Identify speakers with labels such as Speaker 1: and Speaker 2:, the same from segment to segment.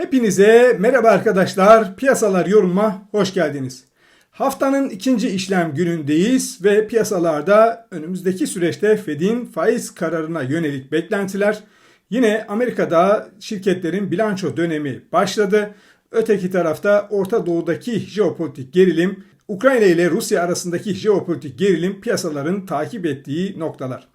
Speaker 1: Hepinize merhaba arkadaşlar. Piyasalar yorumuma hoş geldiniz. Haftanın ikinci işlem günündeyiz ve piyasalarda önümüzdeki süreçte Fed'in faiz kararına yönelik beklentiler yine Amerika'da şirketlerin bilanço dönemi başladı. Öteki tarafta Orta Doğu'daki jeopolitik gerilim, Ukrayna ile Rusya arasındaki jeopolitik gerilim piyasaların takip ettiği noktalar.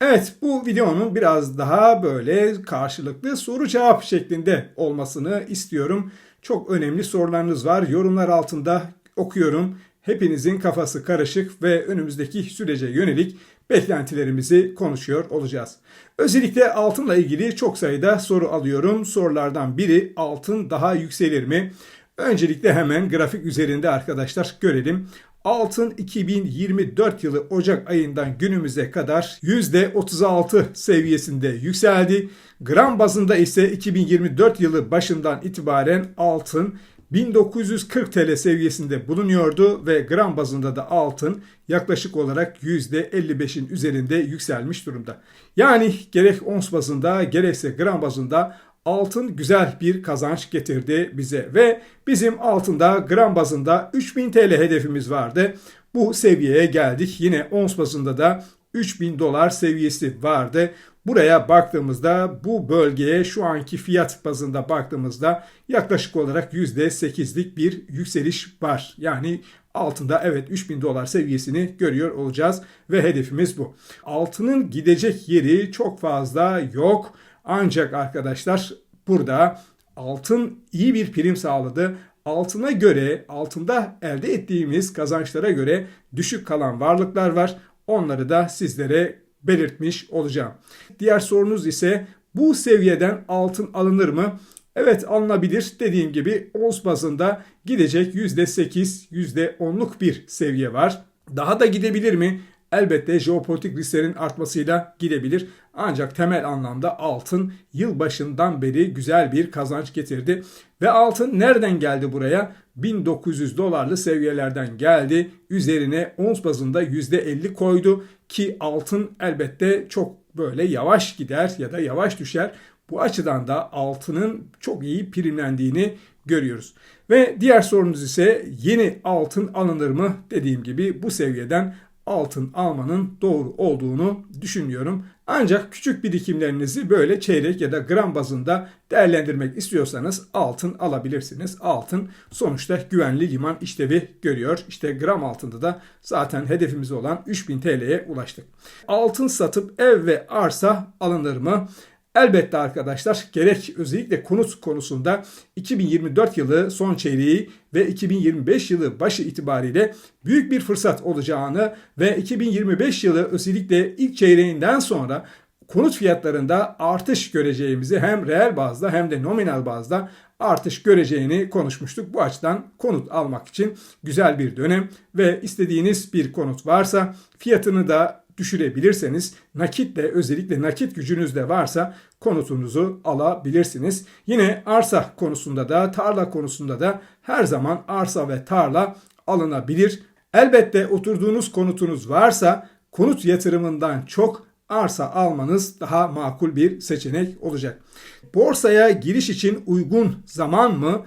Speaker 1: Evet bu videonun biraz daha böyle karşılıklı soru cevap şeklinde olmasını istiyorum. Çok önemli sorularınız var. Yorumlar altında okuyorum. Hepinizin kafası karışık ve önümüzdeki sürece yönelik beklentilerimizi konuşuyor olacağız. Özellikle altınla ilgili çok sayıda soru alıyorum. Sorulardan biri altın daha yükselir mi? Öncelikle hemen grafik üzerinde arkadaşlar görelim. Altın 2024 yılı Ocak ayından günümüze kadar %36 seviyesinde yükseldi. Gram bazında ise 2024 yılı başından itibaren altın 1940 TL seviyesinde bulunuyordu ve gram bazında da altın yaklaşık olarak %55'in üzerinde yükselmiş durumda. Yani gerek ons bazında gerekse gram bazında altın güzel bir kazanç getirdi bize ve bizim altında gram bazında 3000 TL hedefimiz vardı. Bu seviyeye geldik. Yine ons bazında da 3000 dolar seviyesi vardı. Buraya baktığımızda bu bölgeye şu anki fiyat bazında baktığımızda yaklaşık olarak %8'lik bir yükseliş var. Yani altında evet 3000 dolar seviyesini görüyor olacağız ve hedefimiz bu. Altının gidecek yeri çok fazla yok. Ancak arkadaşlar burada altın iyi bir prim sağladı. Altına göre, altında elde ettiğimiz kazançlara göre düşük kalan varlıklar var. Onları da sizlere belirtmiş olacağım. Diğer sorunuz ise bu seviyeden altın alınır mı? Evet alınabilir. Dediğim gibi ons bazında gidecek %8, %10'luk bir seviye var. Daha da gidebilir mi? Elbette jeopolitik risklerin artmasıyla gidebilir. Ancak temel anlamda altın yıl başından beri güzel bir kazanç getirdi. Ve altın nereden geldi buraya? 1900 dolarlı seviyelerden geldi. Üzerine ons bazında %50 koydu ki altın elbette çok böyle yavaş gider ya da yavaş düşer. Bu açıdan da altının çok iyi primlendiğini görüyoruz. Ve diğer sorunuz ise yeni altın alınır mı? Dediğim gibi bu seviyeden altın almanın doğru olduğunu düşünüyorum. Ancak küçük birikimlerinizi böyle çeyrek ya da gram bazında değerlendirmek istiyorsanız altın alabilirsiniz. Altın sonuçta güvenli liman işlevi görüyor. İşte gram altında da zaten hedefimiz olan 3000 TL'ye ulaştık. Altın satıp ev ve arsa alınır mı? Elbette arkadaşlar gerek özellikle konut konusunda 2024 yılı son çeyreği ve 2025 yılı başı itibariyle büyük bir fırsat olacağını ve 2025 yılı özellikle ilk çeyreğinden sonra konut fiyatlarında artış göreceğimizi hem reel bazda hem de nominal bazda artış göreceğini konuşmuştuk. Bu açıdan konut almak için güzel bir dönem ve istediğiniz bir konut varsa fiyatını da düşürebilirseniz nakitle özellikle nakit gücünüz de varsa konutunuzu alabilirsiniz. Yine arsa konusunda da tarla konusunda da her zaman arsa ve tarla alınabilir. Elbette oturduğunuz konutunuz varsa konut yatırımından çok arsa almanız daha makul bir seçenek olacak. Borsaya giriş için uygun zaman mı?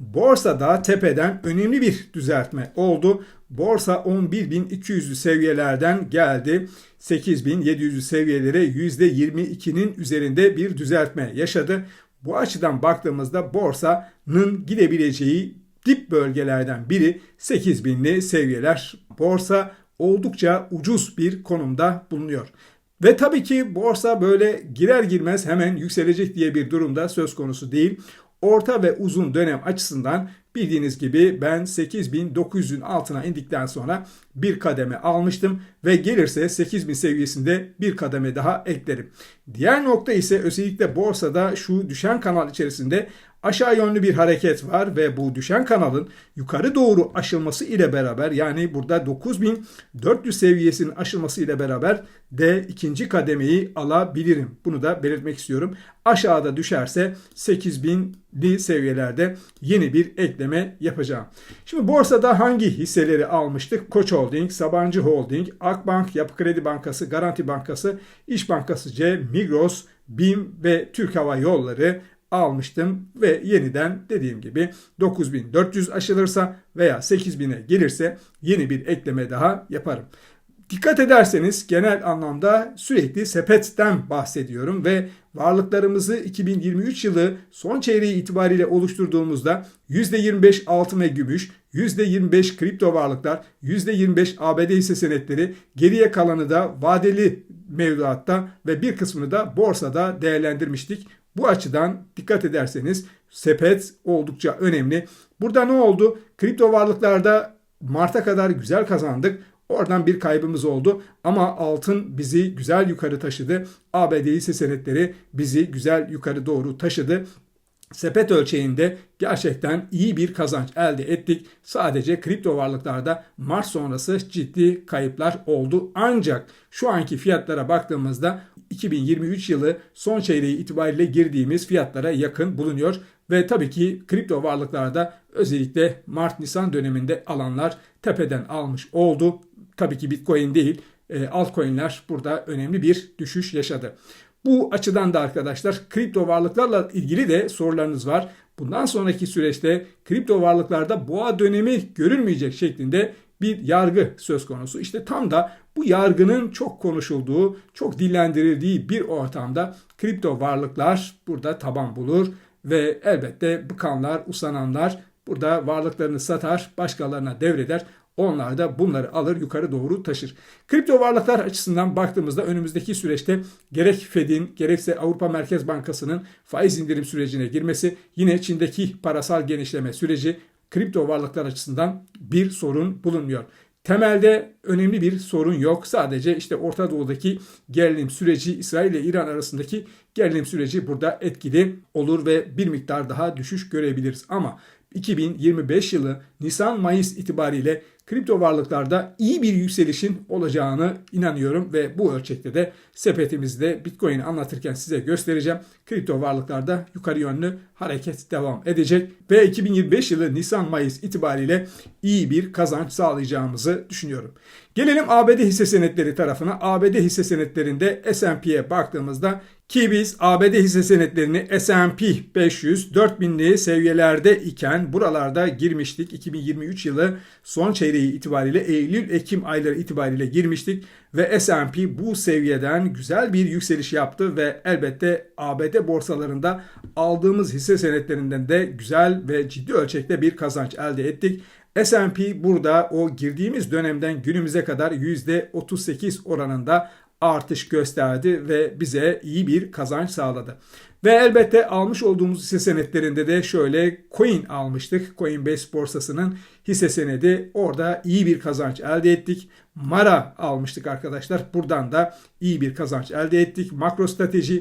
Speaker 1: Borsada tepeden önemli bir düzeltme oldu. Borsa 11.200'lü seviyelerden geldi. 8.700'lü seviyelere %22'nin üzerinde bir düzeltme yaşadı. Bu açıdan baktığımızda borsanın gidebileceği dip bölgelerden biri 8000'li seviyeler. Borsa oldukça ucuz bir konumda bulunuyor. Ve tabii ki borsa böyle girer girmez hemen yükselecek diye bir durumda söz konusu değil. Orta ve uzun dönem açısından bildiğiniz gibi ben 8900'ün altına indikten sonra bir kademe almıştım ve gelirse 8000 seviyesinde bir kademe daha eklerim. Diğer nokta ise özellikle borsada şu düşen kanal içerisinde aşağı yönlü bir hareket var ve bu düşen kanalın yukarı doğru aşılması ile beraber yani burada 9400 seviyesinin aşılması ile beraber de ikinci kademeyi alabilirim. Bunu da belirtmek istiyorum. Aşağıda düşerse 8000'li seviyelerde yeni bir ekleme yapacağım. Şimdi borsada hangi hisseleri almıştık? Koç Holding, Sabancı Holding, Akbank, Yapı Kredi Bankası, Garanti Bankası, İş Bankası C, Migros, BİM ve Türk Hava Yolları almıştım ve yeniden dediğim gibi 9400 aşılırsa veya 8000'e gelirse yeni bir ekleme daha yaparım. Dikkat ederseniz genel anlamda sürekli sepetten bahsediyorum ve varlıklarımızı 2023 yılı son çeyreği itibariyle oluşturduğumuzda %25 altın ve gümüş, %25 kripto varlıklar, %25 ABD hisse senetleri, geriye kalanı da vadeli mevduatta ve bir kısmını da borsada değerlendirmiştik. Bu açıdan dikkat ederseniz sepet oldukça önemli. Burada ne oldu? Kripto varlıklarda Mart'a kadar güzel kazandık. Oradan bir kaybımız oldu ama altın bizi güzel yukarı taşıdı. ABD hisse senetleri bizi güzel yukarı doğru taşıdı. Sepet ölçeğinde gerçekten iyi bir kazanç elde ettik. Sadece kripto varlıklarda Mart sonrası ciddi kayıplar oldu. Ancak şu anki fiyatlara baktığımızda 2023 yılı son çeyreği itibariyle girdiğimiz fiyatlara yakın bulunuyor. Ve tabii ki kripto varlıklarda özellikle Mart-Nisan döneminde alanlar tepeden almış oldu. Tabii ki Bitcoin değil, e, altcoin'ler burada önemli bir düşüş yaşadı. Bu açıdan da arkadaşlar kripto varlıklarla ilgili de sorularınız var. Bundan sonraki süreçte kripto varlıklarda boğa dönemi görülmeyecek şeklinde bir yargı söz konusu. İşte tam da bu yargının çok konuşulduğu, çok dillendirildiği bir ortamda kripto varlıklar burada taban bulur ve elbette bıkanlar, usananlar burada varlıklarını satar, başkalarına devreder. Onlar da bunları alır yukarı doğru taşır. Kripto varlıklar açısından baktığımızda önümüzdeki süreçte gerek Fed'in gerekse Avrupa Merkez Bankası'nın faiz indirim sürecine girmesi yine Çin'deki parasal genişleme süreci kripto varlıklar açısından bir sorun bulunmuyor. Temelde önemli bir sorun yok. Sadece işte Orta Doğu'daki gerilim süreci, İsrail ile İran arasındaki gerilim süreci burada etkili olur ve bir miktar daha düşüş görebiliriz. Ama 2025 yılı Nisan-Mayıs itibariyle kripto varlıklarda iyi bir yükselişin olacağını inanıyorum ve bu ölçekte de sepetimizde Bitcoin'i anlatırken size göstereceğim. Kripto varlıklarda yukarı yönlü hareket devam edecek ve 2025 yılı Nisan-Mayıs itibariyle iyi bir kazanç sağlayacağımızı düşünüyorum. Gelelim ABD hisse senetleri tarafına. ABD hisse senetlerinde S&P'ye baktığımızda ki biz ABD hisse senetlerini S&P 500 4000'li seviyelerde iken buralarda girmiştik. 2023 yılı son çeyreği itibariyle Eylül-Ekim ayları itibariyle girmiştik ve S&P bu seviyeden güzel bir yükseliş yaptı ve elbette ABD borsalarında aldığımız hisse senetlerinden de güzel ve ciddi ölçekte bir kazanç elde ettik. S&P burada o girdiğimiz dönemden günümüze kadar %38 oranında artış gösterdi ve bize iyi bir kazanç sağladı. Ve elbette almış olduğumuz hisse senetlerinde de şöyle coin almıştık. Coinbase borsasının hisse senedi. Orada iyi bir kazanç elde ettik. Mara almıştık arkadaşlar. Buradan da iyi bir kazanç elde ettik. MicroStrategy,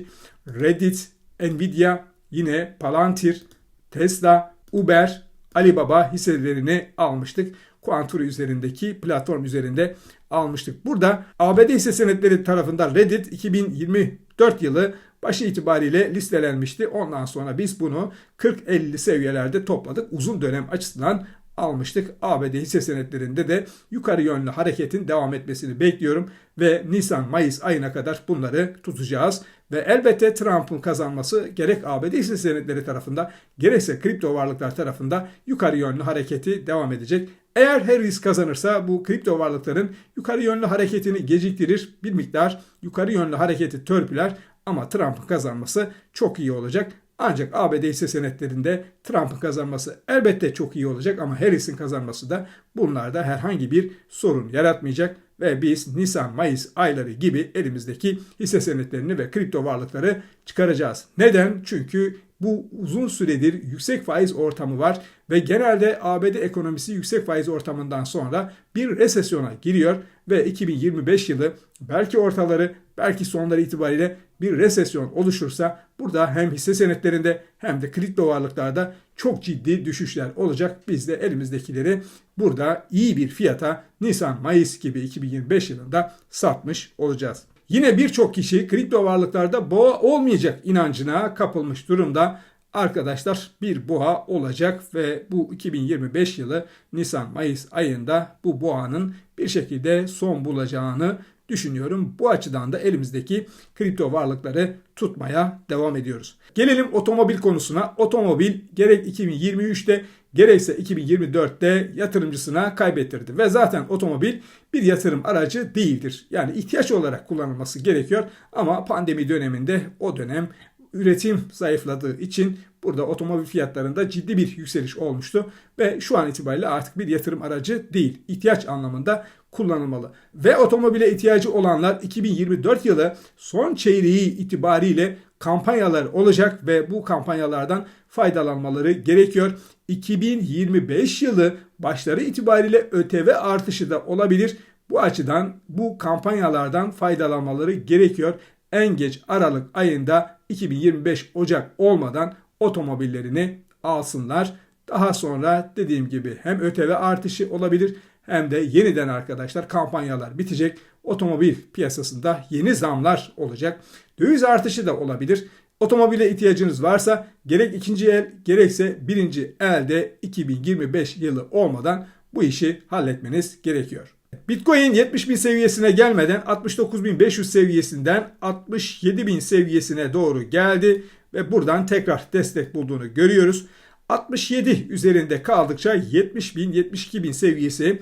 Speaker 1: Reddit, Nvidia, yine Palantir, Tesla, Uber, Alibaba hisselerini almıştık. Quantur üzerindeki platform üzerinde almıştık. Burada ABD hisse senetleri tarafından Reddit 2024 yılı başı itibariyle listelenmişti. Ondan sonra biz bunu 40-50 seviyelerde topladık. Uzun dönem açısından almıştık. ABD hisse senetlerinde de yukarı yönlü hareketin devam etmesini bekliyorum ve Nisan-Mayıs ayına kadar bunları tutacağız. Ve elbette Trump'ın kazanması gerek ABD hisse senetleri tarafında gerekse kripto varlıklar tarafında yukarı yönlü hareketi devam edecek. Eğer Harris kazanırsa bu kripto varlıkların yukarı yönlü hareketini geciktirir. Bir miktar yukarı yönlü hareketi törpüler ama Trump'ın kazanması çok iyi olacak. Ancak ABD hisse senetlerinde Trump'ın kazanması elbette çok iyi olacak ama Harris'in kazanması da bunlarda herhangi bir sorun yaratmayacak ve biz Nisan-Mayıs ayları gibi elimizdeki hisse senetlerini ve kripto varlıkları çıkaracağız. Neden? Çünkü bu uzun süredir yüksek faiz ortamı var ve genelde ABD ekonomisi yüksek faiz ortamından sonra bir resesyona giriyor ve 2025 yılı belki ortaları belki sonları itibariyle bir resesyon oluşursa burada hem hisse senetlerinde hem de kripto varlıklarda çok ciddi düşüşler olacak. Biz de elimizdekileri burada iyi bir fiyata Nisan-Mayıs gibi 2025 yılında satmış olacağız. Yine birçok kişi kripto varlıklarda boğa olmayacak inancına kapılmış durumda. Arkadaşlar bir boğa olacak ve bu 2025 yılı Nisan-Mayıs ayında bu boğanın bir şekilde son bulacağını düşünüyorum. Bu açıdan da elimizdeki kripto varlıkları tutmaya devam ediyoruz. Gelelim otomobil konusuna. Otomobil gerek 2023'te gerekse 2024'te yatırımcısına kaybettirdi. Ve zaten otomobil bir yatırım aracı değildir. Yani ihtiyaç olarak kullanılması gerekiyor ama pandemi döneminde o dönem üretim zayıfladığı için burada otomobil fiyatlarında ciddi bir yükseliş olmuştu ve şu an itibariyle artık bir yatırım aracı değil. ihtiyaç anlamında kullanılmalı. Ve otomobile ihtiyacı olanlar 2024 yılı son çeyreği itibariyle kampanyalar olacak ve bu kampanyalardan faydalanmaları gerekiyor. 2025 yılı başları itibariyle ÖTV artışı da olabilir. Bu açıdan bu kampanyalardan faydalanmaları gerekiyor. En geç Aralık ayında 2025 Ocak olmadan otomobillerini alsınlar. Daha sonra dediğim gibi hem ÖTV artışı olabilir hem de yeniden arkadaşlar kampanyalar bitecek. Otomobil piyasasında yeni zamlar olacak. Döviz artışı da olabilir. Otomobile ihtiyacınız varsa gerek ikinci el gerekse birinci elde 2025 yılı olmadan bu işi halletmeniz gerekiyor. Bitcoin 70 bin seviyesine gelmeden 69.500 seviyesinden 67.000 seviyesine doğru geldi ve buradan tekrar destek bulduğunu görüyoruz. 67 üzerinde kaldıkça 70 bin 72 bin seviyesi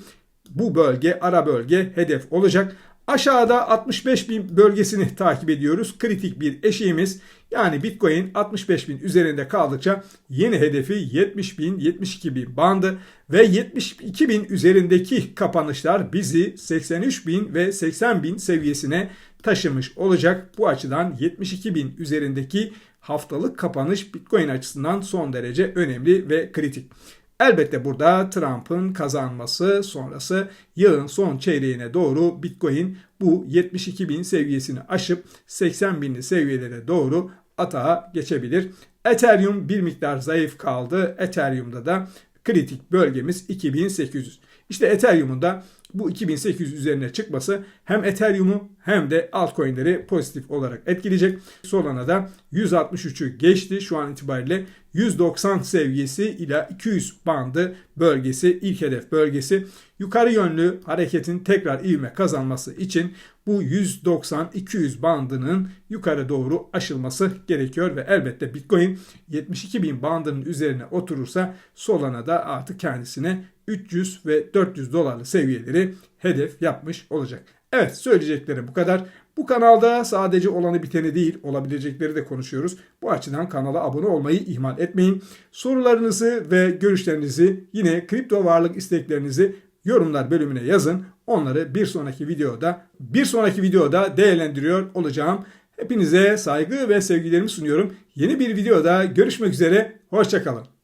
Speaker 1: bu bölge ara bölge hedef olacak. Aşağıda 65 bin bölgesini takip ediyoruz. Kritik bir eşiğimiz yani Bitcoin 65 bin üzerinde kaldıkça yeni hedefi 70 bin 72 bin bandı ve 72 bin üzerindeki kapanışlar bizi 83 bin ve 80 bin seviyesine taşımış olacak. Bu açıdan 72 bin üzerindeki haftalık kapanış Bitcoin açısından son derece önemli ve kritik. Elbette burada Trump'ın kazanması sonrası yılın son çeyreğine doğru Bitcoin bu 72 bin seviyesini aşıp 80 binli seviyelere doğru atağa geçebilir. Ethereum bir miktar zayıf kaldı. Ethereum'da da kritik bölgemiz 2800. İşte Ethereum'un da bu 2800 üzerine çıkması hem Ethereum'u hem de altcoin'leri pozitif olarak etkileyecek. Solana da 163'ü geçti. Şu an itibariyle 190 seviyesi ile 200 bandı bölgesi ilk hedef bölgesi. Yukarı yönlü hareketin tekrar ivme kazanması için bu 190-200 bandının yukarı doğru aşılması gerekiyor ve elbette Bitcoin 72 bin bandının üzerine oturursa Solana da artık kendisine 300 ve 400 dolarlı seviyeleri hedef yapmış olacak. Evet söyleyeceklerim bu kadar. Bu kanalda sadece olanı biteni değil olabilecekleri de konuşuyoruz. Bu açıdan kanala abone olmayı ihmal etmeyin. Sorularınızı ve görüşlerinizi yine kripto varlık isteklerinizi yorumlar bölümüne yazın. Onları bir sonraki videoda bir sonraki videoda değerlendiriyor olacağım. Hepinize saygı ve sevgilerimi sunuyorum. Yeni bir videoda görüşmek üzere. Hoşçakalın.